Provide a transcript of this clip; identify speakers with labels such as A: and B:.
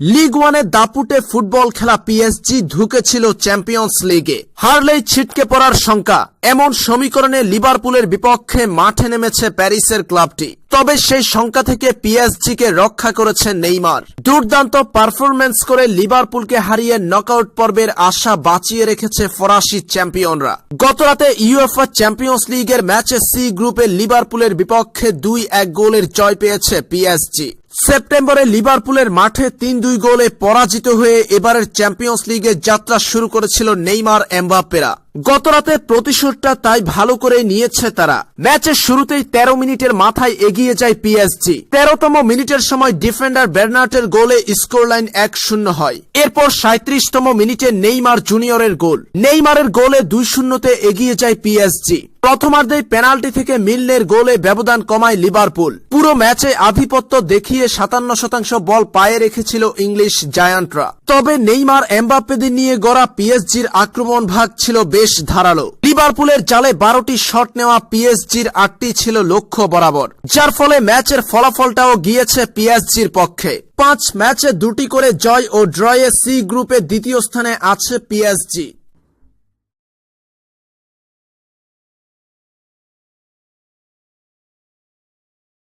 A: League ওয়ানে দাপুটে football খেলা পিএসজি ঢুকেছিল চ্যাম্পিয়ন্স লিগে হারলেই ছিটকে পড়ার শঙ্কা। এমন সমীকরণে লিভারপুলের বিপক্ষে মাঠে নেমেছে প্যারিসের ক্লাবটি। তবে সেই শঙ্কা থেকে পিএসজিকে রক্ষা করেছে নেইমার। দুর্দান্ত পারফরম্যান্স করে লিভারপুলকে হারিয়ে নকআউট পর্বের আশা বাঁচিয়ে রেখেছে ফরাসি চ্যাম্পিয়নরা। গতরাতে ইউএফএ চ্যাম্পিয়ন্স লিগের ম্যাচে সি গ্রুপে লিভারপুলের বিপক্ষে দুই এক গোলের জয় পেয়েছে পিএসজি সেপ্টেম্বরে লিভারপুলের মাঠে তিন দুই গোলে পরাজিত হয়ে এবারের চ্যাম্পিয়ন্স লিগে যাত্রা শুরু করেছিল নেইমার, এমবাপ্পেরা। গতরাতে প্রতিশোধটা তাই ভালো করে নিয়েছে তারা। ম্যাচের শুরুতেই ১৩ মিনিটের মাথায় এগিয়ে যায় পিএসজি। তেরোতম মিনিটের সময় ডিফেন্ডার বের্নার্টের গোলে স্কোর লাইন এক শূন্য হয়। এরপর সাঁত্রিশতম মিনিটে নেইমার জুনিয়রের গোল। নেইমারের গোলে দুই শূন্যতে এগিয়ে যায় পিএসজি। প্রথমার্ধে পেনাল্টি থেকে মিলনের গোলে ব্যবধান কমায় লিভারপুল। পুরো ম্যাচে আধিপত্য দেখিয়ে সাতান্ন শতাংশ বল পায়ে রেখেছিল ইংলিশ জায়ান্টরা। তবে নেইমার এমবাপ্পেদের নিয়ে গড়া পিএসজির আক্রমণ ভাগ ছিল বেশ ধারালো। লিভারপুলের জালে বারোটি শট নেওয়া পিএসজির আটটি ছিল লক্ষ্য বরাবর, যার ফলে ম্যাচের ফলাফলটাও গিয়েছে পিএসজির পক্ষে। পাঁচ ম্যাচে দুটি করে জয় ও ড্রয়ে সি গ্রুপে দ্বিতীয় স্থানে আছে পিএসজি।